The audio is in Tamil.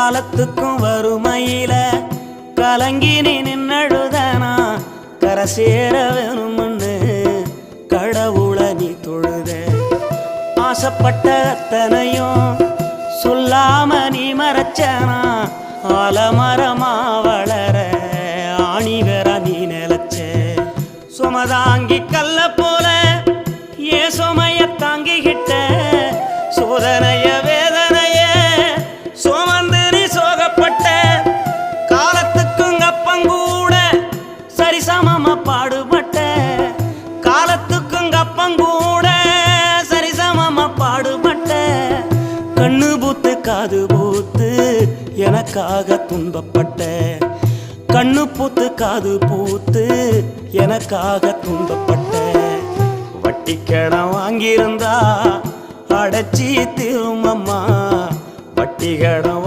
காலத்துக்கும் வறுமையில கலங்கி நீ நின்னழுதனா? கரை சேர வேணும்னு கடவுளை நீ தொழுத. ஆசைப்பட்ட அத்தனையும் சொல்லாம நீ மறைச்சனா? ஆலமரமா வளர ஆணி வேற நீ நிலச்ச. சுமதாங்கி கல்ல போல ஏ சுமைய தாங்கிக்கிட்ட சோதனை பாடுபட்ட காலத்துக்கும் அப்பங்கூட சரிசமமா பாடுபட்ட கண்ணு பூத்து காது பூத்து எனக்காக துன்பப்பட்ட. கண்ணு பூத்து காது பூத்து எனக்காக துன்பப்பட்ட. வட்டி கடன் வாங்கியிருந்தா அடைச்சி திரும்பம்மா. வட்டி கடன்